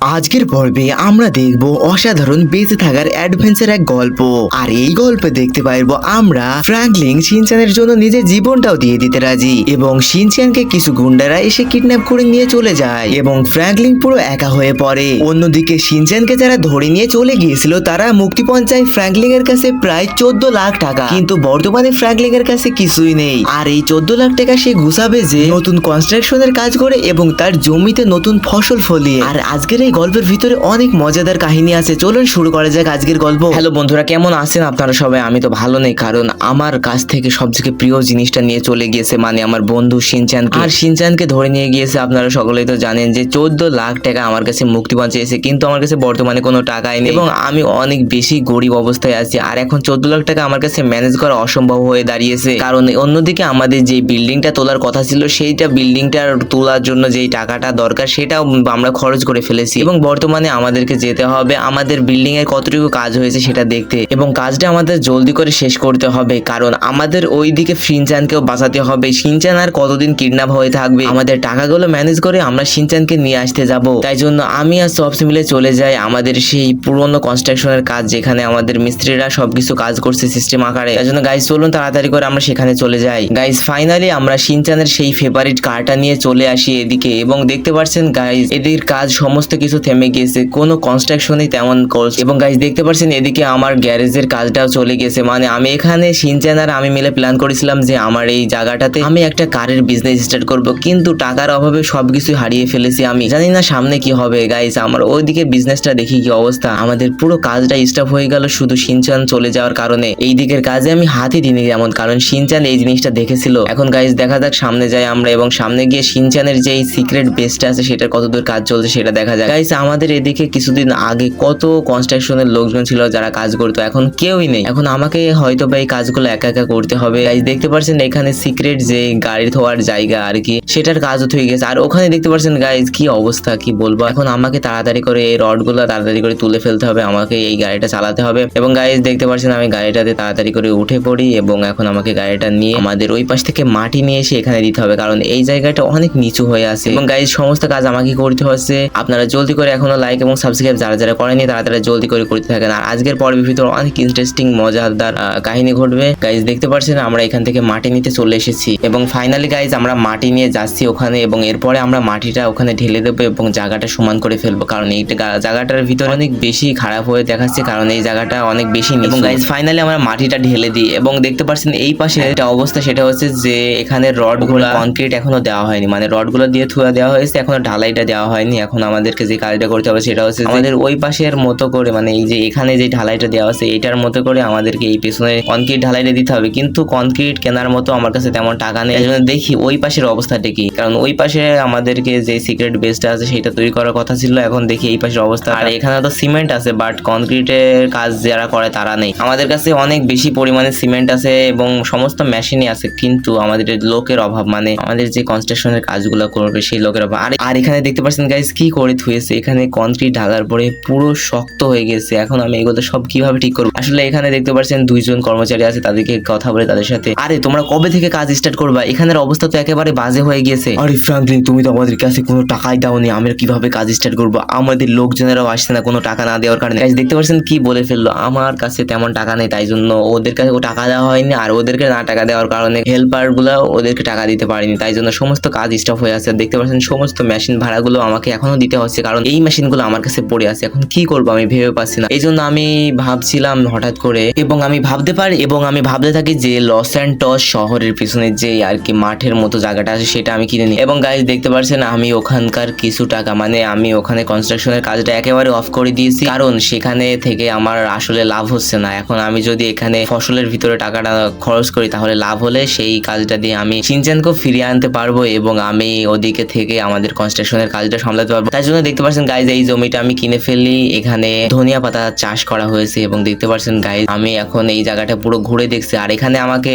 আজকের পর্বে আমরা দেখব অসাধারণ বেঁচে থাকার অ্যাডভেঞ্চার এক গল্প। আর এই গল্পে দেখতে পারব আমরা ফ্র্যাঙ্কলিন সিনচানের জন্য নিজের জীবনটাও দিয়ে দিতে রাজি এবং সিনচানকে কিছু গুন্ডারা এসে কিডন্যাপ করে নিয়ে চলে যায় এবং ফ্র্যাঙ্কলিন পুরো একা হয়ে পড়ে। অন্যদিকে সিনচানকে যারা ধরে নিয়ে চলে গিয়েছিল, তারা মুক্তিপণ চায় ফ্র্যাঙ্কলিন এর কাছে প্রায় চোদ্দ লাখ টাকা। কিন্তু বর্তমানে ফ্র্যাঙ্কলিন এর কাছে কিছুই নেই। আর এই চোদ্দ লাখ টাকা সে ঘুষাবে যে নতুন কনস্ট্রাকশনের কাজ করে এবং তার জমিতে নতুন ফসল ফলিয়ে। আর আজকের এই গল্পের ভিতরে অনেক মজাদার কাহিনী আছে। চলুন শুরু করা যাক আজকের গল্প। হ্যালো বন্ধুরা কেমন আছেন আপনারা সবাই? আমি তো ভালো নেই কারণ আমার কাছ থেকে সবথেকে প্রিয় জিনিসটা নিয়ে চলে গিয়েছে মানে আমার বন্ধু সিনচান আর সিনচানকে ধরে নিয়ে গিয়েছে আপনারা সকলেই তো জানেন যে চোদ্দ লাখ টাকা আমার কাছে মুক্তিপণ চেয়েছে কিন্তু আমার কাছে বর্তমানে কোনো টাকাই নেই। এবং আমি অনেক বেশি গরিব অবস্থায় আছি আর এখন চোদ্দ লাখ টাকা আমার কাছে ম্যানেজ করা অসম্ভব হয়ে দাঁড়িয়েছে। কারণ অন্যদিকে আমাদের যে বিল্ডিংটা তোলার কথা ছিল সেইটা বিল্ডিংটার তোলার জন্য যেই টাকাটা দরকার সেটাও আমরা খরচ করে ফেলেছি। এবং বর্তমানে আমাদেরকে যেতে হবে, আমাদের বিল্ডিং এর কতটুকু কাজ হয়েছে সেটা দেখতে। এবং কাজটা আমাদের জলদি করে শেষ করতে হবে, কারণ আমাদের ওই দিকে সিনচানকেও বাঁচাতে হবে। সিনচান আর কতদিন কিডন্যাপ হয়ে থাকবে? আমাদের টাকাগুলো ম্যানেজ করে আমরা সিনচানকে নিয়ে আসতে যাব। তাই জন্য আমি আর সবস মিলে চলে যাই আমাদের সেই পুরনো কনস্ট্রাকশনের কাজ, যেখানে আমাদের মিস্ত্রিরা সবকিছু কাজ করছে সিস্টেম আকারে। তাই জন্য গাইজ চলুন তাড়াতাড়ি করে আমরা সেখানে চলে যাই। গাইজ ফাইনালি আমরা সিনচানের সেই ফেভারিট কারটা নিয়ে চলে আসি এদিকে। এবং দেখতে পাচ্ছেন গাইজ এদের কাজ সমস্ত কিছু থেমে গিয়েছে কোনো কনস্ট্রাকশনই তেমন করছে এবং গাইজ দেখতে পাচ্ছেন এদিকে আমার গ্যারেজের কাজটাও চলে গেছে। মানে আমি এখানে সিনচান আর আমি মিলে প্ল্যান করেছিলাম যে আমার এই জায়গাটাতে আমি একটা কারের বিজনেস স্টার্ট করব, কিন্তু টাকার অভাবে সবকিছু হারিয়ে ফেলেছি আমি। জানি না সামনে কি হবে গাইজ আমার ওইদিকে বিজনেসটা দেখি কি অবস্থা। আমাদের পুরো কাজটা স্টপ হয়ে গেল শুধু সিনচান চলে যাওয়ার কারণে। এই দিকের কাজে আমি হাতই দিইনি যেমন কারণ সিনচান এই জিনিসটা দেখেছিল। এখন গাইজ দেখা যাক সামনে যাই আমরা এবং সামনে গিয়ে সিনচানের যে সিক্রেট বেসটা আছে, সেটার কতদূর কাজ চলছে সেটা দেখা যায় গাইজ আমাদের এদিকে কিছুদিন আগে কত কনস্ট্রাকশনের লোকজন ছিল যারা কাজ করতো, এখন কেউই নেই। এখন আমাকে হয়তো বা এই কাজগুলো একা একা করতে হবে। গাইজ দেখতে পাচ্ছেন এখানে সিক্রেট যে গাড়ি ধোয়ার জায়গা আর কি, সেটার কাজও হয়ে গেছে। আর ওখানে দেখতে পাচ্ছেন গাইজ কি অবস্থা, কি বলব? এখন আমাকে তাড়াতাড়ি করে এই রডগুলো তাড়াতাড়ি করে তুলে ফেলতে হবে, আমাকে এই গাড়িটা চালাতে হবে। এবং গাইজ দেখতে পাচ্ছেন আমি গাড়িটাতে তাড়াতাড়ি করে উঠে পড়ি এবং এখন আমাকে গাড়িটা নিয়ে আমাদের ওই পাশ থেকে মাটি নিয়ে এসে এখানে দিতে হবে, কারণ এই জায়গাটা অনেক নিচু হয়ে আছে। এবং গাইজ সমস্ত কাজ আমাকে করতে হচ্ছে। আপনারা জলদি করে এখনও লাইক এবং সাবস্ক্রাইব যারা যারা করেনি তারা তারা জলদি করে করতে থাকেন। আর আজকের পর্বের ভিতর অনেক ইন্টারেস্টিং মজাদার কাহিনী ঘটবে। গাইজ দেখতে পাচ্ছেন আমরা এখান থেকে মাটি নিতে চলে এসেছি। এবং ফাইনালি গাইজ আমরা মাটি নিয়ে যাচ্ছি ওখানে এবং এরপরে আমরা মাটিটা ওখানে ঢেলে দেবো এবং জায়গাটা সমান করে ফেলব। কারণ এই জায়গাটার ভিতর অনেক বেশি খারাপ হয়ে দেখাচ্ছে কারণ এই জায়গাটা অনেক বেশি। এবং গাইজ ফাইনালি আমরা মাটিটা ঢেলে দিই এবং দেখতে পাচ্ছেন এই পাশে একটা অবস্থা সেটা হচ্ছে যে এখানে রড রডগুলো কনক্রিট এখনও দেওয়া হয়নি। মানে রড রডগুলো দিয়ে থুয়া দেওয়া হয়েছে এখনও ঢালাইটা দেওয়া হয়নি। এখন আমাদেরকে যে কাজটা করতে হবে সেটা হচ্ছে আমাদের ওই পাশের মতো করে মানে এই যে এখানে যে ঢালাইটা দেওয়া আছে এটার মতো করে আমাদেরকে এই পেছনে কনক্রিট ঢালাইটা দিতে হবে। কিন্তু কনক্রিট কেনার মতো আমার কাছে তেমন টাকা নেই। জন্য দেখি ওই পাশের অবস্থাটা কি। কারণ ওই পাশে আমাদেরকে যে সিক্রেট বেসটা আছে সেটা তৈরি করার কথা ছিল। এখন দেখি এই পাশের অবস্থা। আর এখানে তো সিমেন্ট আছে বাট কনক্রিটের কাজ যারা করে তারা নেই। আমাদের কাছে অনেক বেশি পরিমাণে সিমেন্ট আছে এবং সমস্ত মেশিনই আছে কিন্তু আমাদের লোকের অভাব। মানে আমাদের যে কনস্ট্রাকশনের কাজগুলো করবে সেই লোকের অভাব। আর আর এখানে দেখতে পাচ্ছেন গাইস কি করে থুয়েছে এখানে কনক্রিট ঢালার পরে পুরো শক্ত হয়ে গেছে। এখন আমি এগুলো সব কীভাবে ঠিক করব? আসলে এখানে দেখতে পাচ্ছেন দুইজন কর্মচারী আছে, তাদেরকে কথা বলে তাদের সাথে, আরে, তোমরা কবে থেকে কাজ স্টার্ট করবা? এখানের অবস্থা তো একেবারে বাজে হয়ে গেছে। আরে, ফ্রাঙ্কলিন, তুমি তো আমাদের কাছে কোনো টাকাই দাওনি, আমরা কীভাবে কাজ স্টার্ট করব? আমাদের লোকজনেরাও আসছে না, কোনো টাকা না দেওয়ার কারণে। দেখতে পাচ্ছেন কি বলে ফেলল? আমার কাছে তেমন টাকা নেই, তাই জন্য ওদের কাছে টাকা দেওয়া হয়নি, আর ওদেরকে না টাকা দেওয়ার কারণে হেল্পারগুলো ওদেরকে টাকা দিতে পারেনি, তাই জন্য সমস্ত কাজ স্টপ হয়ে আছে। দেখতে পাচ্ছেন, সমস্ত মেশিন ভাড়াগুলো আমাকে এখনও দিতে হচ্ছে কারণ এই মেশিনগুলো আমার কাছে পড়ে আছে। এখন কি করব আমি ভেবে পাচ্ছি না। এই জন্য আমি ভাবছিলাম হঠাৎ করে এবং আমি ভাবতে পারি এবং আমি ভাবতে থাকি যে লস অ্যান্ড টস শহরের পিছনে যে আর কি মাঠের মতো জায়গাটা আছে সেটা আমি কিনে নিই। এবং গাইজ দেখতে পাচ্ছেন আমি ওখানকার কিছু টাকা মানে আমি ওখানে কনস্ট্রাকশনের কাজটা একেবারে অফ করে দিয়েছি। কারণ সেখানে থেকে আমার আসলে লাভ হচ্ছে না। এখন আমি যদি এখানে ফসলের ভিতরে টাকাটা খরচ করি তাহলে লাভ হলে সেই কাজটা দিয়ে আমি সিনচানকেও ফিরিয়ে আনতে পারব এবং আমি ওদিকে থেকে আমাদের কনস্ট্রাকশনের কাজটা সামলাতে পারব। তাই জন্য দেখতে পাচ্ছেন গাইজ এই জমিটা আমি কিনে ফেলি এখানে ধনিয়া পাতা চাষ করা হয়েছে এবং দেখতে পাচ্ছেন গাইজ আমি এখন এই জায়গাটা পুরো ঘুরে দেখছি। আর এখানে আমাকে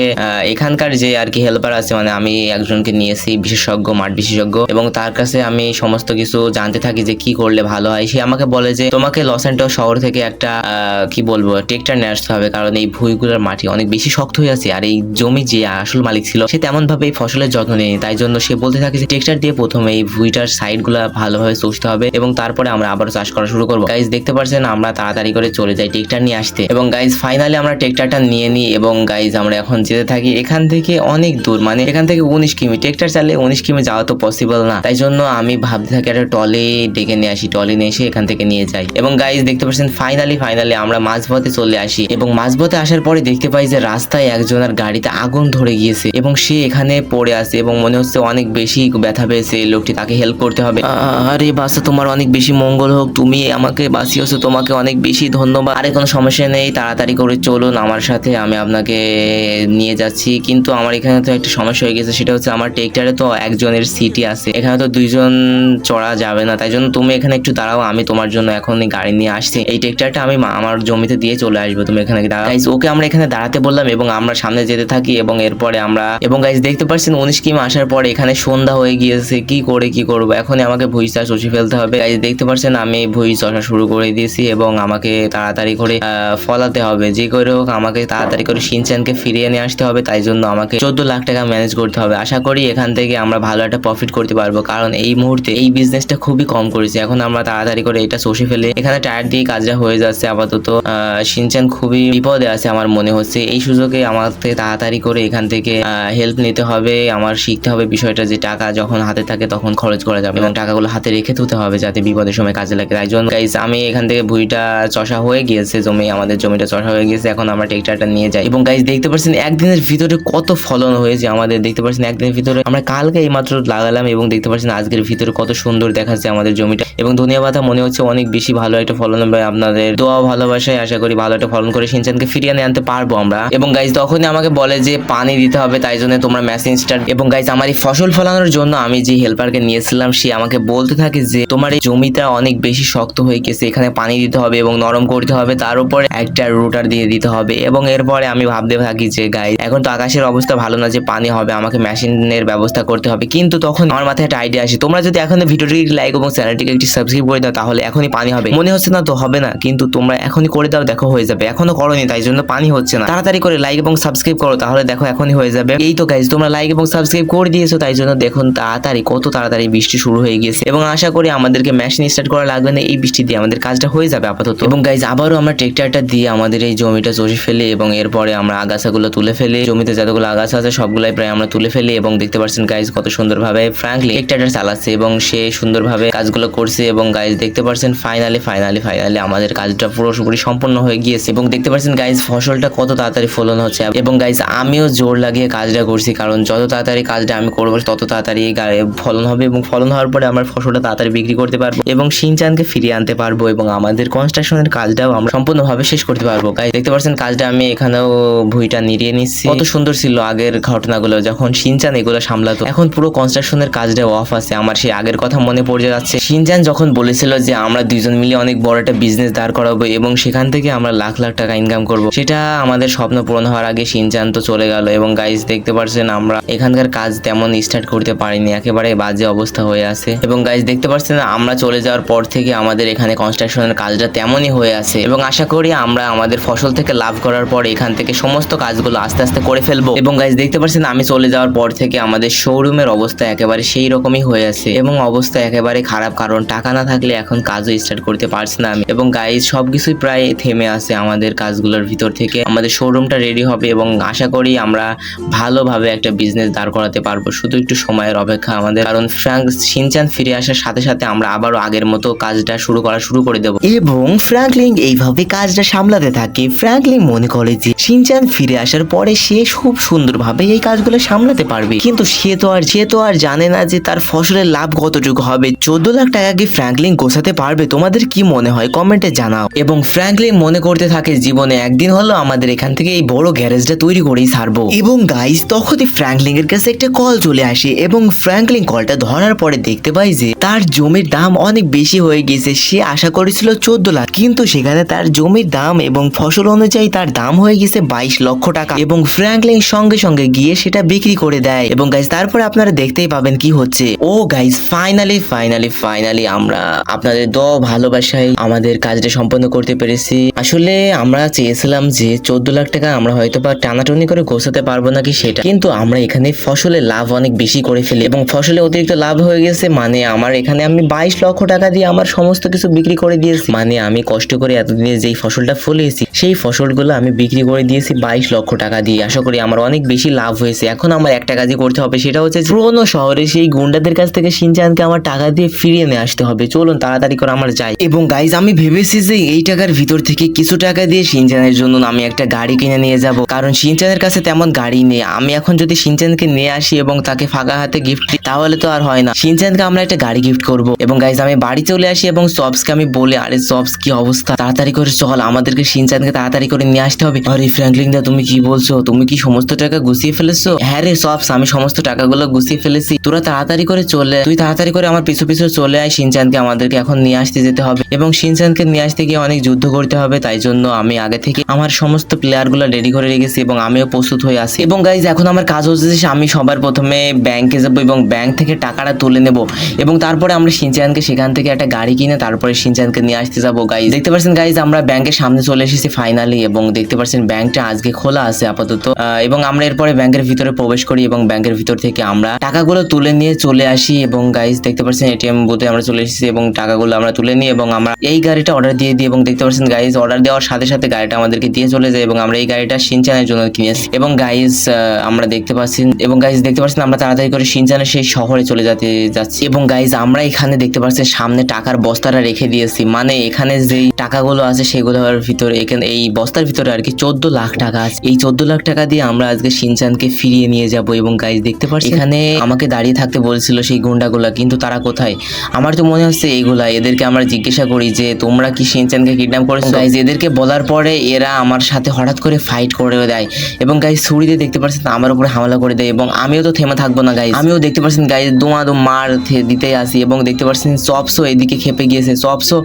এখানকার যে আর কি হেল্পার আছে মানে আমি একজনকে নিয়েছি, বিশেষজ্ঞ, মাঠ বিশেষজ্ঞ। এবং তার কাছে আমি সমস্ত কিছু জানতে থাকি যে কি করলে ভালো হয়। সে আমাকে বলে যে, তোমাকে লস অ্যান্টস শহর থেকে একটা কি বলব ট্রেক্টর নিয়ে আসতে হবে। কারণ এই ভুইগুলোর মাটি অনেক বেশি শক্ত হয়ে আছে। আর এই জমি যে আসল মালিক ছিল, সে তেমন ভাবে এই ফসলের যত্ন নেই তাই জন্য সে বলতে থাকে যে ট্রেক্টর দিয়ে প্রথমে এই ভুইটার সাইডগুলা ভালোভাবে চষতে হবে। এবং তারপরে আমরা আবার চাষ করা শুরু করব। গাইজ দেখতে পাচ্ছেন আমরা তাড়াতাড়ি করে চলে যাই ট্রেক্টর নিয়ে আসতে। এবং গাইজ ফাইনালি আমরা ট্রেক্টরটা নিয়ে নিই এবং গাইজ আমরা এখন যেতে থাকি এখান থেকে অনেক দূর। মানে এখান থেকে উনিশ কিমি। ট্রেক্টর চালে উনিশ কিমি যাওয়া তো পসিবল না। তাই জন্য আমি ভাবতে থাকি একটা টলে ডেকে নিয়ে আসি। টলে নিয়ে এসে এখান থেকে নিয়ে যাই। এবং গাইজ দেখতে পাচ্ছেন ফাইনালি ফাইনালি আমরা মাঝপথে চলে আসি। এবং মাঝপথে আসার পরে দেখতে পাই যে রাস্তায় একজনের গাড়িতে আগুন ধরে গিয়েছে এবং সে এখানে পড়ে আছে এবং মনে হচ্ছে অনেক বেশি ব্যথা পেয়েছে। লোকটি তাকে হেল্প করতে হবে। আরে বাসা তোমার অনেক বেশি মঙ্গল হোক, তুমি আমাকে বাঁচিয়েছো তোমাকে অনেক বেশি ধন্যবাদ। আরে কোনো সমস্যা নেই, তাড়াতাড়ি করে চলুন আমার সাথে, আমি আপনাকে নিয়ে যাচ্ছি। কিন্তু আমার এখানে তো একটা সমস্যা হয়ে গেছে, সেটা হচ্ছে আমার ট্রেক্টরে তো একজনের সিটি আছে। এখানে তো দুইজন চড়া যাবে না, তাই জন্য তুমি এখানে একটু দাঁড়াও, আমি তোমার জন্য এখন গাড়ি নিয়ে আসছি। এই ট্রেক্টরটা আমি আমার জমিতে দিয়ে চলে আসব, তুমি এখানে দাঁড়াও। ওকে আমরা এখানে দাঁড়াতে বললাম এবং আমরা সামনে যেতে থাকি এবং এরপরে আমরা, এবং গাইজ দেখতে পাচ্ছেন উনিশ কিম আসার পরে এখানে সন্ধ্যা হয়ে গিয়েছে, কি করে কি করব? এখনই আমাকে ভুই চাষ চষে ফেলতে হবে। গাইজ দেখতে পাচ্ছেন আমি ভুই চষা শুরু করে দিয়েছি এবং আমাকে তাড়াতাড়ি করে ফলাতে হবে। যে করে হোক আমাকে তাড়াতাড়ি করে সিনচানকে ফিরিয়ে নিয়ে আসতে হবে তাই জন্য আমাকে চোদ্দ লাখ টাকা ম্যানেজ করতে হবে। আশা করি এখান থেকে আমরা ভালো একটা প্রফিট করতে পারব কারণ এই মুহূর্তে এই বিজনেসটা খুবই কম করেছে। এখন আমরা তাড়াতাড়ি করে এটা চষে ফেলে এখানে টায়ার দিয়ে কাজটা হয়ে যাচ্ছে আপাতত। আহ, সিনচান খুবই বিপদে আছে আমার মনে হচ্ছে। এই সুযোগে আমাকে তাড়াতাড়ি করে এখান থেকে হেল্প নিতে হবে আমার শিখতে হবে বিষয়টা যে টাকা যখন হাতে থাকে তখন খরচ করা যাবে এবং টাকাগুলো হাতে রেখে তুলতে হবে যাতে বিপদের সময় কাজে লাগে। তাই জন্য আমি এখান থেকে ভুঁইটা চষা হয়ে গিয়েছে, জমি, আমাদের জমিটা চষা হয়ে গেছে এখন আমরা ট্রেক্টরটা নিয়ে যাই। এবং গাইজ দেখতে পাচ্ছেন একদিনের ভিতরে কত ফলন হয়েছে আমাদের, দেখতে পাচ্ছেন একদিনের ভিতরে আমরা কালকে এই মাত্র লাগালাম এবং দেখতে পাচ্ছেন আজকের ভিতরে কত সুন্দর দেখাচ্ছে আমাদের জমিটা। এবং ধনিয়া পাতা মনে হচ্ছে অনেক বেশি ভালো একটা ফলন হবে আপনাদের দোয়া ভালোবাসায় আশা করি ভালো একটা ফলন করে সিনচানকে ফিরিয়ে নিয়ে আনতে পারব আমরা। এবং গাইজ তখনই আমাকে বলে যে পানি দিতে হবে, তাই জন্য তোমরা মেশিন স্টার্ট এবং গাইজ আমার এই ফসল ফলানোর জন্য আমি যে হেল্পারকে নিয়েছিলাম, সে আমাকে বলতে থাকে যে, তোমার এই জমিটা অনেক বেশি শক্ত হয়ে গেছে, এখানে পানি দিতে হবে এবং নরম করতে হবে, তার উপরে একটা রুটার দিয়ে দিতে হবে এবং এরপরে আমি ভাবতে থাকি যে গাই এখন তো আকাশের অবস্থা ভালো না যে পানি হবে, আমাকে মেশিনের ব্যবস্থা করতে হবে। কিন্তু তখন আমার মাথায় একটা আইডিয়া আসে, তোমরা যদি এখন ভিডিওটিকে লাইক এবং চ্যানেলটিকে একটি সাবস্ক্রাইব করে দাও, তাহলে এখনই পানি হবে। মনে হচ্ছে না তো হবে না, কিন্তু তোমরা এখনই করে দাও, দেখো হয়ে যাবে। এখনও করনি, তাই জন্য পানি হচ্ছে না। তাড়াতাড়ি করে লাইক এবং সাবস্ক্রাইব করো, তাহলে দেখো এখনই হয়ে যাবে। এই তো গাইজ তোমরা লাইক এবং সাবস্ক্রাইব করে দিয়েছ, তাই জন্য দেখুন তাড়াতাড়ি, কত তাড়াতাড়ি বৃষ্টি শুরু হয়ে গেছে এবং আশা করি আমাদেরকে মেশিন স্টার্ট করা লাগবে না, এই বৃষ্টি দিয়ে আমাদের কাজটা হয়ে যাবে আপাতত। এবং গাইজ আবারও আমরা ট্রেক্টরটা দিয়ে আমাদের এই জমিটা চষে ফেলে এবং এরপরে আমরা আগাছাগুলো তুলে ফেলে, জমিতে যতগুলো আগাছা আছে সবগুলাই প্রায় আমরা তুলে ফেলি এবং দেখতে পাচ্ছেন গাইজ কত সুন্দরভাবে ফ্র্যাঙ্কলি ট্রেক্টরটা চালাচ্ছে এবং সে সুন্দরভাবে কাজগুলো করছে এবং গাইজ দেখতে পাচ্ছেন ফাইনালি ফাইনালি ফাইনালি আমাদের কাজটা পুরোপুরি সম্পূর্ণ হয়ে গিয়েছে এবং দেখতে পাচ্ছেন গাইজ ফসলটা কত তাড়াতাড়ি ফলন হচ্ছে। এবং গাইজ আমিও জোর লাগিয়ে কাজটা করছি কারণ যত তাড়াতাড়ি কাজটা আমি করব, তত তাড়াতাড়ি ফলন হবে এবং ফলন হওয়ার পরে আমার ফসলটা তাড়াতাড়ি বিক্রি করতে পারব এবং সিনচানকে ফিরিয়ে আনতে পারব এবং আমাদের কনস্ট্রাকশনের কাজটাও আমরা সম্পূর্ণভাবে শেষ করতে পারব। গাইজ দেখতে পাচ্ছেন কাজটা আমি এখানেও ভুঁইটা নিড়িয়ে নিচ্ছি। কত সুন্দর ছিল আগের ঘটনাগুলো যখন সিনচান এগুলো সামলাতো। এখন পুরো কনস্ট্রাকশনের কাজটা অফ আছে। আমার সেই আগের কথা মনে পড়ে যাচ্ছে। সিনচান যখন বলেছিল যে আমরা দুজন মিলে অনেক বড় একটা বিজনেস দাঁড় করাবো এবং সেখান থেকে আমরা লাখ লাখ টাকা ইনকাম করব, সেটা আমাদের স্বপ্ন পূরণ হওয়ার আগে সিনচান তো চলে গেল এবং গাইজ দেখতে পাচ্ছেন আমরা এখানকার কাজ তেমন স্টার্ট করতে পারিনি। একেবারে বাজে অবস্থা হয়ে আছে। এবং গাইজ দেখতে পাচ্ছেন আমরা চলে যাওয়ার পর থেকে আমাদের এখানে কনস্ট্রাকশনের কাজটা তেমনই হয়ে আছে এবং আশা করি আমরা আমাদের ফসল থেকে লাভ করার পর এখান থেকে সমস্ত কাজগুলো আস্তে আস্তে করে ফেলব। এবং গাইজ দেখতে পাচ্ছেন আমি চলে যাওয়ার পর থেকে আমাদের শোরুমের অবস্থা একেবারে সেই রকমই হয়ে আছে এবং অবস্থা একেবারে খারাপ কারণ টাকা না থাকলে এখন কাজও স্টার্ট করতে পারছি না আমি। এবং গাইজ সবকিছুই প্রায় থেমে আছে আমাদের কাজগুলোর ভিতর থেকে। আমাদের শোরুমটা রেডি হবে এবং আশা করি আমরা ভালোভাবে একটা বিজনেস দাঁড় করাতে পারব। শুধু একটু সময়ের অপেক্ষা আমাদের। কারণ ফ্র্যাঙ্ক সিনচান ফিরে আসার সাথে সাথে আমরা আবারও আগের মতো কাজটা শুরু করা শুরু করে দেবো। এবং ফ্র্যাঙ্কলিং এইভাবে কাজটা সামলাতে থাকে। ফ্র্যাঙ্কলিং মনে করে যে সিনচান ফিরে আসার পরে সে খুব সুন্দরভাবে এই কাজগুলো সামলাতে পারবে। কিন্তু সে তো আর, সে তো আর জানে না যে তার ফসলের লাভ কতটুকু হবে। চোদ্দ লাখ টাকা কি ফ্র্যাঙ্কলিং গোছাতে পারবে? তোমাদের কি মনে হয়? কমেন্টে জানাও। এবং ফ্র্যাঙ্কলিং মনে করতে থাকে, জীবনে একদিন হলো আমাদের এখান থেকে এই বড় গ্যারেজটা তৈরি করেই ছাড়বো। এবং গাইজ তখনই ফ্র্যাঙ্কলিং এর কাছে একটা কল চলে আসে। এবং ফ্র্যাঙ্কলিং কলটা ধরার পরে দেখতে পাই যে তার জমির দাম অনেক বেশি হয়ে গেছে, সে আশা করেছিল চোদ্দ লাখ। কিন্তু সেখানে তার জমির দাম এবং ফসল অনুযায়ী তার দাম হয়ে গেছে বাইশ লক্ষ টাকা এবং ফ্র্যাঙ্কলিং সঙ্গে সঙ্গে গিয়ে সেটা বিক্রি করে দেয়। এবং গাইজ তারপরে আপনারা দেখতেই পাবেন কি হচ্ছে। ও গাইজ ফাইনালি ফাইনালি ফাইনালি আমরা আপনাদের দ ভালোবাসায় আমাদের কাজটা সম্পন্ন করতে পেরেছি। আসলে আমরা চেয়েছিলাম যে চোদ্দ লাখ টাকা আমরা হয়তো বা টানাটনি করে গোছাতে পারব নাকি সেটা। কিন্তু আমরা এখানে ফসলের লাভ অনেক বেশি করে ফেলি এবং ফসলে অতিরিক্ত লাভ হয়ে গেছে মানে আমার এখানে আমি বাইশ বাইশ লক্ষ টাকা দিয়ে আমার সমস্ত কিছু বিক্রি করে দিয়েছি। মানে আমি কষ্ট করে এতদিনে যেই ফসলটা ফলিয়েছি, সেই ফসলগুলো আমি বিক্রি করে দিয়েছি বাইশ লক্ষ টাকা দিয়ে। আশা করি আমার অনেক বেশি লাভ হয়েছে। এখন আমার একটা কাজই করতে হবে, সেটা হচ্ছে পুরোনো শহরে সেই গুন্ডাদের কাছ থেকে সিনচানকে আমার টাকা দিয়ে ফিরিয়ে নিয়ে আসতে হবে। চলুন তাড়াতাড়ি করে আমার যাই। এবং গাইজ আমি ভেবেছি যে এই টাকার ভিতর থেকে কিছু টাকা দিয়ে সিনচানের জন্য আমি একটা গাড়ি কিনে নিয়ে যাব। কারণ সিনচানের কাছে তেমন গাড়ি নেই। আমি এখন যদি সিনচানকে নিয়ে আসি এবং তাকে ফাঁকা হাতে গিফট দিই, তাহলে তো আর হয় না। সিনচানকে আমরা একটা গাড়ি গিফট করব এবং গাইজ আমি বাড়ি চলে আসি এবং সবসকে আমি বলে, আরে সবস, কি অবস্থা? তাড়াতাড়ি করে চল, আমাদেরকে সিনচানকে তাড়াতাড়ি করে নিয়ে আসতে হবে। আরে ফ্র্যাঙ্কলিন দা, তুমি কি বলছো? তুমি কি সমস্ত টাকা গুছিয়ে ফেলেছো? হ্যাঁ রে সবস, আমি সমস্ত টাকাগুলো গুছিয়ে ফেলেছি। তোরা তাড়াতাড়ি করে চলে, তুই তাড়াতাড়ি করে আমার পিছু পিছু চলে আয়, সিনচানকে আমাদেরকে এখন নিয়ে আসতে যেতে হবে। এবং সিনচানকে নিয়ে আসতে গিয়ে অনেক যুদ্ধ করতে হবে, তাই জন্য আমি আগে থেকে আমার সমস্ত প্লেয়ারগুলো রেডি করে রেখেছি এবং আমিও প্রস্তুত হয়ে আছি। এবং গাইজ এখন আমার কাজ হচ্ছে আমি সবার প্রথমে ব্যাংকে যাব এবং ব্যাংক থেকে টাকাটা তুলে নেব। এবং তারপরে আমরা সিনচানকে সেখান থেকে একটা গাড়ি কিনে তারপরে সিনচানকে নিয়ে আসতে যাব গাইজ দেখতে পাচ্ছেন গাইজ আমরা ব্যাংকের সামনে চলে এসেছি ফাইনালি এবং দেখতে পাচ্ছেন ব্যাংকটা আজকে খোলা আছে আপাতত। এবং আমরা এরপরে ব্যাংকের ভিতরে প্রবেশ করি এবং ব্যাংকের ভিতর থেকে আমরা টাকাগুলো তুলে নিয়ে চলে আসি এবং গাইজ দেখতে পাচ্ছেন এটিএম বুথে আমরা চলে এসেছি এবং টাকাগুলো আমরা তুলে নিই এবং আমরা এই গাড়িটা অর্ডার দিয়ে দিই এবং দেখতে পাচ্ছেন গাইজ অর্ডার দেওয়ার সাথে সাথে গাড়িটা আমাদেরকে দিয়ে চলে যায় এবং আমরা এই গাড়িটা সিনচানের জন্য কিনেছি এবং গাইজ আমরা দেখতে পাচ্ছি এবং গাইজ দেখতে পাচ্ছেন আমরা তাড়াতাড়ি করে সিনচানের সেই শহরে চলে যেতে যাচ্ছি। এবং গাইজ আমরা এখানে দেখতে পাচ্ছি সামনে টাকার বস্তাটা রেখে দিয়েছি। মানে এখানে যেই টাকাগুলো আছে সেগুলোর ভিতরে এখানে এই বস্তার ভিতরে আর কি চোদ্দ লাখ টাকা আছে। এই চোদ্দ লাখ টাকা দিয়ে আমরা আজকে সিনচানকে ফিরিয়ে নিয়ে যাব এবং গাইজ দেখতে পাচ্ছি এখানে আমাকে দাঁড়িয়ে থাকতে বলছিল সেই গুন্ডাগুলা কিন্তু তারা কোথায়? আমার তো মনে হচ্ছে এইগুলা এদেরকে আমরা জিজ্ঞাসা করি যে তোমরা কি সিনচানকে কিডন্যাপ করেছ? গাইজ এদেরকে বলার পরে এরা আমার সাথে হঠাৎ করে ফাইট করে দেয়। এবং গাইজ ছুরি দিয়ে দেখতে পাচ্ছেন আমার উপরে হামলা করে দেয় এবং আমিও তো থেমে থাকব না গাইজ আমিও দেখতে পাচ্ছেন গাইজ দোমা দো মার দিতে আসি এবং দেখতে পাচ্ছেন চপসও এদিকে খেপে গিয়েছে। চপসও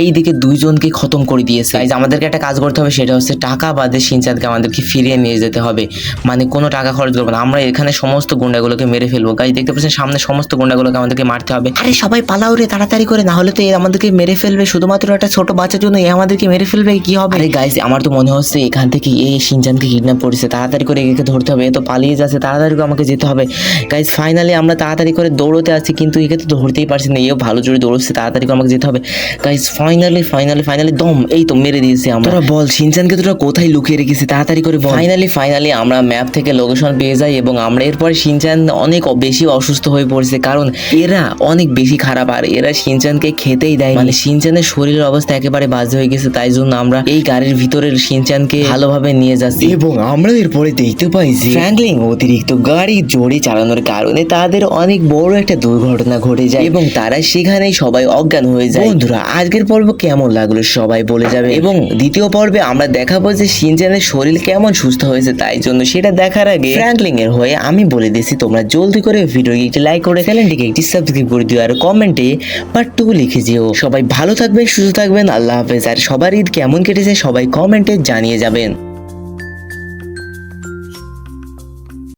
এই দিকে দুইজনকে খতম করে দিয়েছে। গাইজ আমাদেরকে একটা কাজ করতে হবে, সেটা হচ্ছে টাকা বাদে সিনচানকে আমাদেরকে ফিরিয়ে নিয়ে যেতে হবে। মানে কোনো টাকা খরচ করব না। আমরা এখানে সমস্ত গুন্ডাগুলোকে মেরে ফেলব। গাইজ দেখতে পাচ্ছেন, সামনে সমস্ত গুন্ডাগুলোকে আমাদেরকে মারতে হবে। আরে সবাই পালাও রে, তাড়াতাড়ি করে, না হলে তো এ আমাদেরকে মেরে ফেলবে। শুধুমাত্র একটা ছোট বাচ্চার জন্য এ আমাদেরকে মেরে ফেলবে, কি হবে? আরে গাইজ আমার তো মনে হচ্ছে এখান থেকে এই সিনচানকে কিডন্যাপ করেছে। তাড়াতাড়ি করে একে ধরতে হবে। এ তো পালিয়ে যাচ্ছে, তাড়াতাড়ি করে আমাকে যেতে হবে। গাইজ ফাইনালি আমরা তাড়াতাড়ি করে দৌড়তে আছি কিন্তু একে তো ধরতেই পারছি না। এও ভালো জোরে দৌড়চ্ছে তাড়াতাড়ি করে আমাকে যেতে হবে। গাইজ ফাইনালি ফাইনালি ফাইনালি দম এই তো মেরে দিয়েছি আমরা। তোরা বল সিনচানকে তোরা কোথায় লুকিয়ে রেখেছি তাড়াতাড়ি করে বল। ফাইনালি ফাইনালি আমরা ম্যাপ থেকে লোকেশন পেয়ে যাই এবং আমরা এরপর সিনচান অনেক বেশি অসুস্থ হয়ে পড়ছে। কারণ এরা অনেক বেশি খারাপ আর এরা সিনচানকে খেতেই দেয় মানে সিনচানের শরীরের অবস্থা একেবারে বাজে হয়ে গেছে তাই জন্য আমরা এই গাড়ির ভিতরের সিনচানকে ভালোভাবে নিয়ে যাচ্ছি। এবং আমরা এরপরে দেখতে পাই যে ফ্র্যাঙ্কলিং অতিরিক্ত গাড়ি জোরে চালানোর কারণে তাদের অনেক বড় একটা দুর্ঘটনা ঘটে যায়। এবং তারা সেখানেই সবাই অজ্ঞান হয়ে যায়। বন্ধুরা আজকের পর্ব কেমন লাগল সবাই বলে যাবে। এবং দ্বিতীয় পর্বে আমরা দেখাবো যে সিনজানের শরীর কেমন সুস্থ হয়েছে তাই জন্য সেটা দেখার আগে ফ্র্যাঙ্কলিং এর হয়ে আমি বলে দিয়েছি তোমরা জলদি করে ভিডিওকে একটি লাইক করে চ্যানেলটিকে একটি সাবস্ক্রাইব করে দিও আর কমেন্টে পার্ট টু লিখে যেও। সবাই ভালো থাকবেন সুস্থ থাকবেন আল্লাহ হাফেজ। আর সবার ঈদ কেমন কেটেছে সবাই কমেন্টে জানিয়ে যাবেন।